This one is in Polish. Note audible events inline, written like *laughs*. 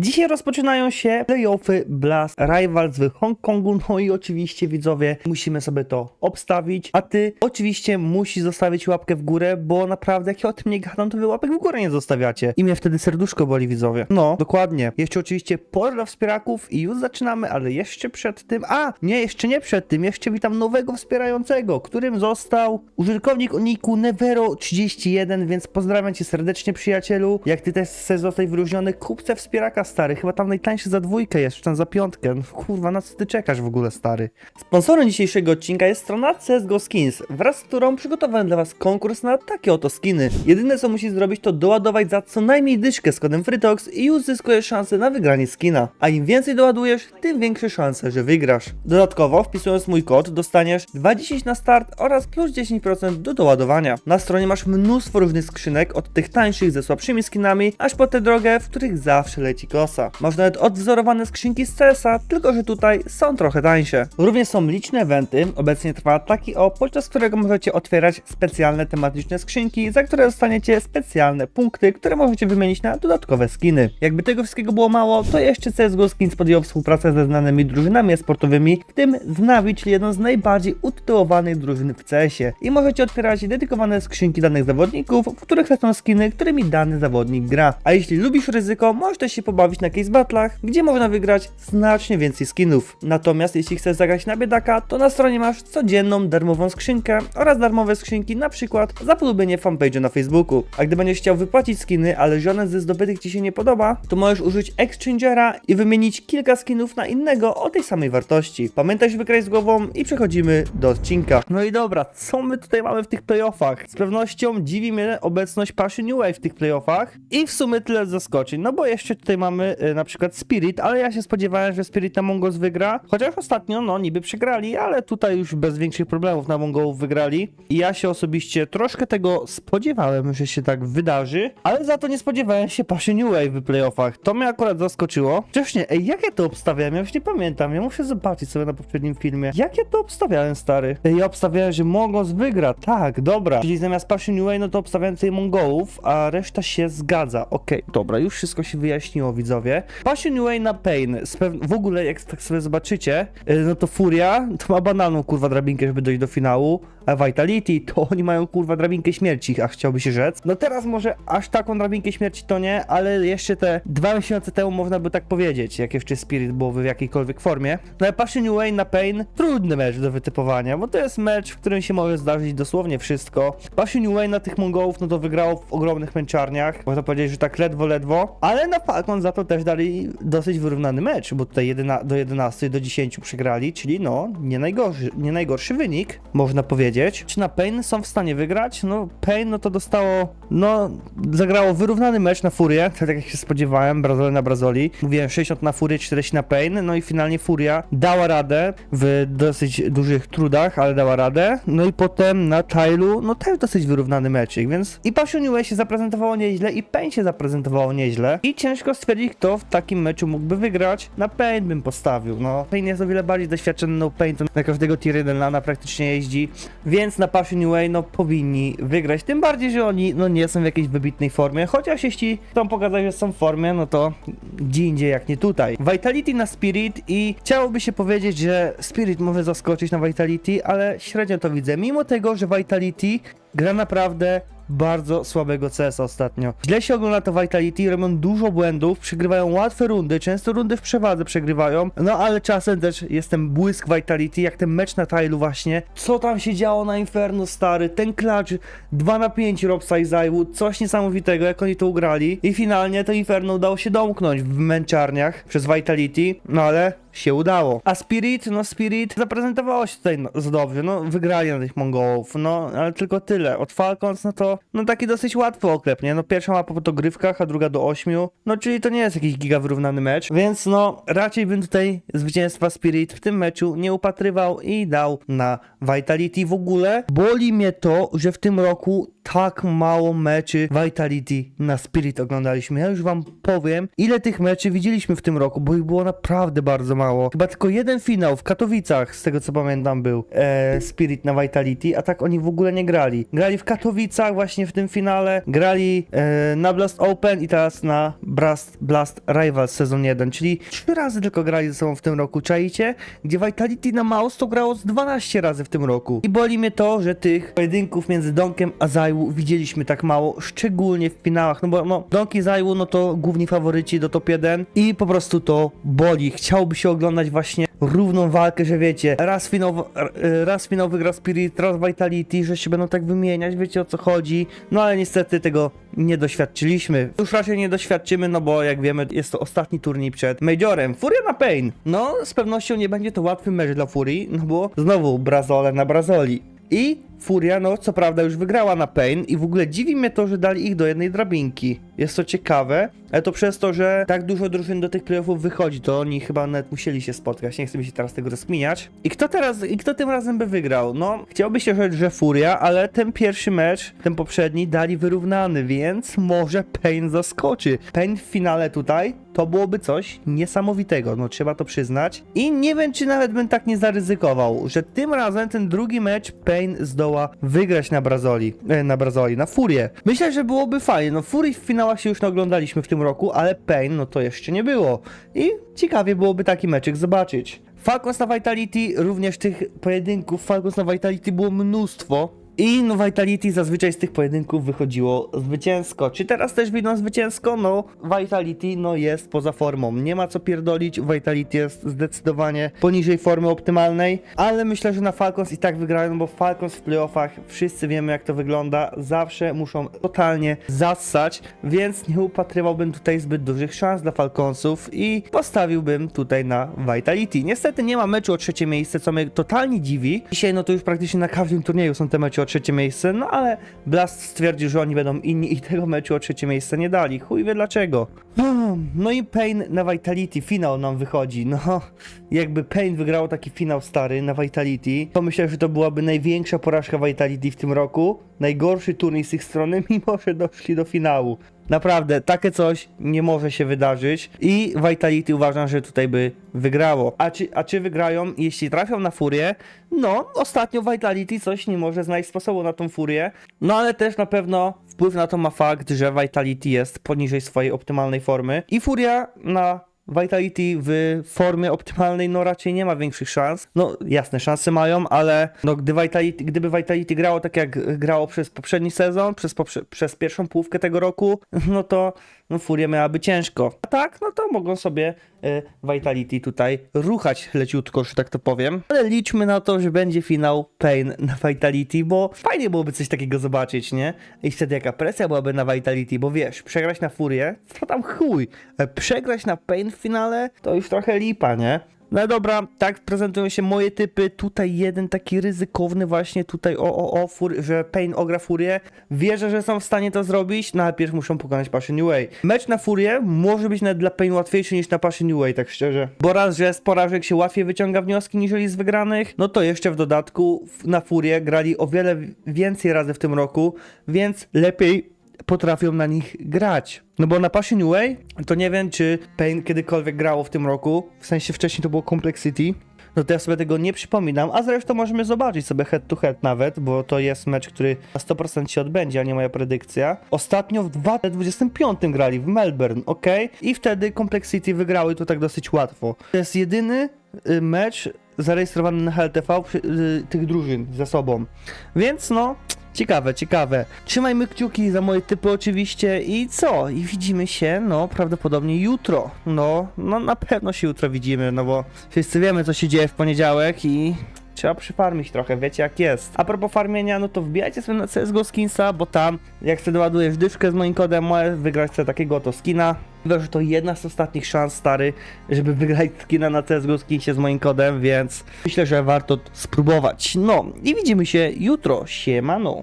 Dzisiaj rozpoczynają się playoffy Blast Rivals w Hongkongu, no i oczywiście widzowie musimy sobie to obstawić, a ty oczywiście musisz zostawić łapkę w górę, bo naprawdę jak ja o tym nie gadam, to wy łapek w górę nie zostawiacie i mnie wtedy serduszko boli widzowie. No, dokładnie. Jeszcze oczywiście pora wspieraków i już zaczynamy, ale jeszcze przed tym, a nie, jeszcze nie przed tym, jeszcze witam nowego wspierającego, którym został użytkownik o niku Nevero31, więc pozdrawiam cię serdecznie przyjacielu. Jak ty też chcesz zostać wyróżniony, kupce wspieraka stary, chyba tam najtańszy za dwójkę jest, czy tam za piątkę. No, kurwa, na co ty czekasz w ogóle stary? Sponsorem dzisiejszego odcinka jest strona CSGO Skins, wraz z którą przygotowałem dla was konkurs na takie oto skiny. Jedyne co musisz zrobić to doładować za co najmniej dyszkę z kodem FreeTox i już zyskujesz szansę na wygranie skina. A im więcej doładujesz, tym większe szanse, że wygrasz. Dodatkowo wpisując mój kod dostaniesz 20 na start oraz plus 10% do doładowania. Na stronie masz mnóstwo różnych skrzynek, od tych tańszych ze słabszymi skinami, aż po te drogie, w których zawsze leci kosa. Masz nawet odwzorowane skrzynki z CS-a, tylko że tutaj są trochę tańsze. Również są liczne eventy, obecnie trwa taki o, podczas którego możecie otwierać specjalne tematyczne skrzynki, za które dostaniecie specjalne punkty, które możecie wymienić na dodatkowe skiny. Jakby tego wszystkiego było mało, to jeszcze CSGO Skins podjął współpracę ze znanymi drużynami sportowymi, w tym z Navi, czyli jedną z najbardziej utytułowanych drużyn w CS-ie. I możecie otwierać dedykowane skrzynki danych zawodników, w których lecą skiny, którymi dany zawodnik gra. A jeśli lubisz ryzyko, możesz się pobawić na case battlach, gdzie można wygrać znacznie więcej skinów. Natomiast jeśli chcesz zagrać na biedaka, to na stronie masz codzienną darmową skrzynkę oraz darmowe skrzynki, na przykład za polubienie fanpage'u na Facebooku. A gdy będziesz chciał wypłacić skiny, ale żaden ze zdobytych ci się nie podoba, to możesz użyć Exchangera i wymienić kilka skinów na innego o tej samej wartości. Pamiętaj, żeby grać z głową i przechodzimy do odcinka. No i dobra, co my tutaj mamy w tych playoffach? Z pewnością dziwi mnie obecność Passion New Wave w tych playoffach i w sumie tyle zaskoczeń, no bo jeszcze tutaj mamy y, na przykład Spirit, ale ja się spodziewałem, że Spirit na Mongols wygra, chociaż ostatnio no niby przegrali, ale tutaj już bez większych problemów na Mongołów wygrali i ja się osobiście troszkę tego spodziewałem, że się tak wydarzy, ale za to nie spodziewałem się Passion New Wave w playoffach, to mnie akurat zaskoczyło. Wcześniej, ej, jak ja to obstawiałem? Ja już nie pamiętam, ja muszę zobaczyć sobie na poprzednim filmie. Jak ja to obstawiałem, stary? Ej, ja obstawiałem, że Mongols wygra, tak, dobra. Czyli zamiast Passion New Wave, no to obstawiałem tutaj Mongołów, a reszta się zgadza. Okej, dobra, już wszystko się wyjaśniło, widzowie. Passion Way na Pain. W ogóle, jak tak sobie zobaczycie, y, no to Furia to ma bananą, kurwa, drabinkę, żeby dojść do finału, a Vitality to oni mają, kurwa, drabinkę śmierci, a chciałby się rzec. No teraz może aż taką drabinkę śmierci to nie, ale jeszcze te dwa miesiące temu można by tak powiedzieć, jak jeszcze Spirit był w jakiejkolwiek formie. No ale Passion Way na Pain, trudny mecz do wytypowania, bo to jest mecz, w którym się może zdarzyć dosłownie wszystko. Passion Way na tych Mongołów, no to wygrało w ogromnych męczarniach, można powiedzieć, że tak ledwo, ledwo, ale na Falcon za to też dali dosyć wyrównany mecz, bo tutaj jedyna, do 11 do 10 przegrali, czyli no nie najgorszy, nie najgorszy wynik, można powiedzieć. Czy na Pain są w stanie wygrać? No Pain no to dostało, no zagrało wyrównany mecz na Furię, *laughs* tak jak się spodziewałem, Brazylia na Brazoli. Mówiłem 60 na Furię, 40 na Pain, no i finalnie Furia dała radę w dosyć dużych trudach, ale dała radę. No i potem na Tylu, no też dosyć wyrównany meczik, więc i Way się zaprezentowało nieźle i Pain się zaprezentowało nieźle i ciężko stwierdzić, kto w takim meczu mógłby wygrać. Na Pain bym postawił, no. Pain jest o wiele bardziej doświadczony, no Pain to na każdego tier 1 lana praktycznie jeździ, więc na Passion Way, no powinni wygrać, tym bardziej, że oni, no nie są w jakiejś wybitnej formie, chociaż jeśli chcą pokazać, że są w formie, no to gdzie indziej jak nie tutaj. Vitality na Spirit i chciałoby się powiedzieć, że Spirit może zaskoczyć na Vitality, ale średnio to widzę, mimo tego, że Vitality gra naprawdę bardzo słabego CS ostatnio. Źle się ogląda to Vitality, robią dużo błędów, przegrywają łatwe rundy, często rundy w przewadze przegrywają, no ale czasem też jest ten błysk Vitality, jak ten mecz na Tylu właśnie. Co tam się działo na Inferno, stary? Ten klacz 2 na 5 Robsa i Zajwu, coś niesamowitego, jak oni to ugrali. I finalnie to Inferno udało się domknąć w męczarniach przez Vitality, no ale się udało. A Spirit, no Spirit zaprezentowało się tutaj no, za dobrze, no wygrali na tych Mongołów, no ale tylko tyle. Od Falcons, no to no taki dosyć łatwy oklep, nie? No pierwsza mapa po dogrywkach, a druga do 8, no czyli to nie jest jakiś giga wyrównany mecz, więc no raczej bym tutaj zwycięstwa Spirit w tym meczu nie upatrywał i dał na Vitality. W ogóle boli mnie to, że w tym roku tak mało meczy Vitality na Spirit oglądaliśmy. Ja już wam powiem, ile tych meczy widzieliśmy w tym roku, bo ich było naprawdę bardzo mało. Mało. Chyba tylko jeden finał w Katowicach, z tego co pamiętam, był e, Spirit na Vitality, a tak oni w ogóle nie grali. Grali w Katowicach właśnie w tym finale, grali e, na Blast Open i teraz na Blast, Blast Rivals sezon 1, czyli trzy razy tylko grali ze sobą w tym roku, czaicie? Gdzie Vitality na Mouse to grało z 12 razy w tym roku. I boli mnie to, że tych pojedynków między Donkiem a Zaiwu widzieliśmy tak mało, szczególnie w finałach, no bo no, Donk i Zaiwu no to główni faworyci do top 1 i po prostu to boli. Chciałby się oglądać właśnie równą walkę, że wiecie, raz finał, raz finał wygra Spirit, raz Vitality, że się będą tak wymieniać, wiecie o co chodzi, no ale niestety tego nie doświadczyliśmy. Już raczej nie doświadczymy, no bo jak wiemy, jest to ostatni turniej przed Majorem. Furia na Pain. No, z pewnością nie będzie to łatwy mecz dla Furii, no bo znowu Brazole na Brazoli. I Furia, no co prawda już wygrała na Pain i w ogóle dziwi mnie to, że dali ich do jednej drabinki. Jest to ciekawe, ale to przez to, że tak dużo drużyn do tych playoffów wychodzi, to oni chyba nawet musieli się spotkać, nie chcę mi się teraz tego rozkminiać. I kto teraz, i kto tym razem by wygrał? No, chciałby się rzec, że Furia, ale ten pierwszy mecz, ten poprzedni dali wyrównany, więc może Pain zaskoczy. Pain w finale tutaj to byłoby coś niesamowitego, no trzeba to przyznać. I nie wiem, czy nawet bym tak nie zaryzykował, że tym razem ten drugi mecz Pain zdoła wygrać na Brazoli, e, na Brazoli, na Furię. Myślę, że byłoby fajnie, no Furii w finałach się już naoglądaliśmy w tym roku, ale Pain, no to jeszcze nie było. I ciekawie byłoby taki meczyk zobaczyć. Falcons na Vitality, również tych pojedynków Falcons na Vitality było mnóstwo. I no Vitality zazwyczaj z tych pojedynków wychodziło zwycięsko. Czy teraz też wyjdą zwycięsko? No Vitality no jest poza formą. Nie ma co pierdolić. Vitality jest zdecydowanie poniżej formy optymalnej, ale myślę, że na Falcons i tak wygrają, bo Falcons w playoffach wszyscy wiemy jak to wygląda. Zawsze muszą totalnie zassać, więc nie upatrywałbym tutaj zbyt dużych szans dla Falconsów i postawiłbym tutaj na Vitality. Niestety nie ma meczu o trzecie miejsce, co mnie totalnie dziwi. Dzisiaj no to już praktycznie na każdym turnieju są te mecze o trzecie miejsce, no ale Blast stwierdził, że oni będą inni i tego meczu o trzecie miejsce nie dali. Chuj wie dlaczego. Hmm, No i Pain na Vitality, finał nam wychodzi. No, jakby Pain wygrało taki finał stary na Vitality, to myślę, że to byłaby największa porażka Vitality w tym roku. Najgorszy turniej z ich strony, *laughs* mimo że doszli do finału. Naprawdę, takie coś nie może się wydarzyć i Vitality uważam, że tutaj by wygrało. A czy, a czy wygrają, jeśli trafią na Furię? No, ostatnio Vitality coś nie może znaleźć sposobu na tą Furię, no ale też na pewno wpływ na to ma fakt, że Vitality jest poniżej swojej optymalnej formy i Furia na Vitality w formie optymalnej no raczej nie ma większych szans. No jasne, szanse mają, ale no gdy Vitality, gdyby Vitality grało tak jak grało przez poprzedni sezon, przez, poprze- przez pierwszą połówkę tego roku, no to no Furia miałaby ciężko. A tak, no to mogą sobie y, Vitality tutaj ruchać leciutko, że tak to powiem. Ale liczmy na to, że będzie finał Pain na Vitality, bo fajnie byłoby coś takiego zobaczyć, nie? I wtedy jaka presja byłaby na Vitality, bo wiesz, przegrać na Furię, to tam chuj. E, Przegrać na Pain w finale, to już trochę lipa, nie? No dobra, tak prezentują się moje typy. Tutaj jeden taki ryzykowny właśnie tutaj o, o, o, fur, że Pain ogra Furię. Wierzę, że są w stanie to zrobić, no ale pierw muszą pokonać Passion Way. Mecz na Furię może być nawet dla Pain łatwiejszy niż na Passion Way, tak szczerze. Bo raz, że z porażek się łatwiej wyciąga wnioski niżeli z wygranych, no to jeszcze w dodatku na Furię grali o wiele więcej razy w tym roku, więc lepiej potrafią na nich grać. No bo na Passion Way to nie wiem, czy Pain kiedykolwiek grało w tym roku, w sensie wcześniej to było Complexity. No to ja sobie tego nie przypominam, a zresztą możemy zobaczyć sobie head to head nawet, bo to jest mecz, który na 100% się odbędzie, a nie moja predykcja. Ostatnio w 2025 grali w Melbourne, ok? I wtedy Complexity wygrały to tak dosyć łatwo. To jest jedyny y, mecz zarejestrowany na HLTV y, tych drużyn ze sobą. Więc no, Ciekawe, ciekawe. Trzymajmy kciuki za moje typy oczywiście i co? I widzimy się, no, prawdopodobnie jutro. No, no na pewno się jutro widzimy, no bo wszyscy wiemy, co się dzieje w poniedziałek i trzeba przyfarmić trochę, wiecie jak jest. A propos farmienia, no to wbijajcie sobie na CSGO Skinsa, bo tam, jak sobie doładujesz dyszkę z moim kodem, możesz wygrać sobie takiego oto skina. Wiem, że to jedna z ostatnich szans, stary, żeby wygrać skina na CSGO Skinsie z moim kodem, więc myślę, że warto spróbować. No, i widzimy się jutro. Siemano.